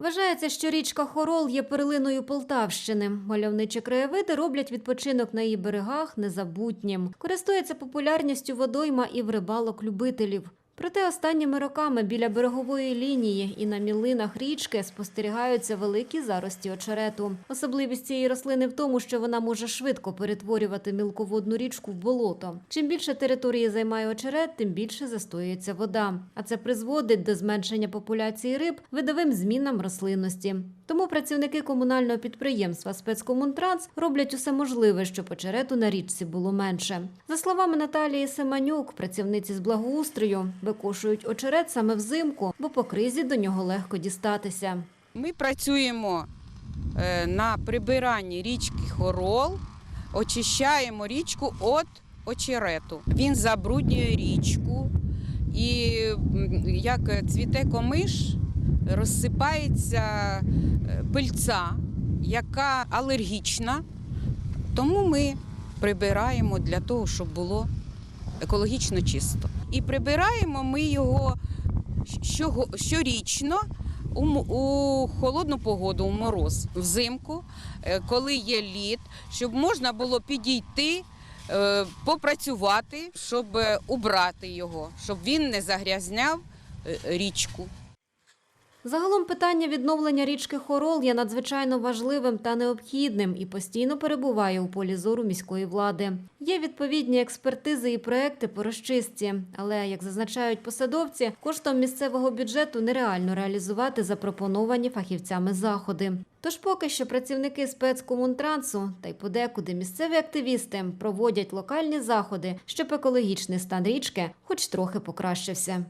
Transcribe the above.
Вважається, що річка Хорол є перлиною Полтавщини. Мальовничі краєвиди роблять відпочинок на її берегах незабутнім. Користується популярністю водойма і в рибалок-любителів. Проте останніми роками біля берегової лінії і на мілинах річки спостерігаються великі зарості очерету. Особливість цієї рослини в тому, що вона може швидко перетворювати мілководну річку в болото. Чим більше території займає очерет, тим більше застоюється вода. А це призводить до зменшення популяції риб видовим змінам рослинності. Тому працівники комунального підприємства спецкомунтранс роблять усе можливе, щоб очерету на річці було менше. За словами Наталії Семанюк, працівниці з благоустрою викошують очерет саме взимку, бо по кризі до нього легко дістатися. Ми працюємо е, на прибиранні річки Хорол, очищаємо річку від очерету. Він забруднює річку, і як цвіте комиш, розсипається е, пильця, яка алергічна. Тому ми прибираємо для того, щоб було екологічно чисто. І прибираємо ми його щорічно у, холодну погоду, у мороз, взимку, е, коли є лід, щоб можна було підійти, е, попрацювати, щоб убрати його, щоб він не загрязняв річку. Загалом питання відновлення річки Хорол є надзвичайно важливим та необхідним і постійно перебуває у полі зору міської влади. Є відповідні експертизи і проекти по розчистці, але як зазначають посадовці, коштом місцевого бюджету нереально реалізувати запропоновані фахівцями заходи. Тож поки що працівники спецкомунтрансу та й подекуди місцеві активісти проводять локальні заходи, щоб екологічний стан річки хоч трохи покращився.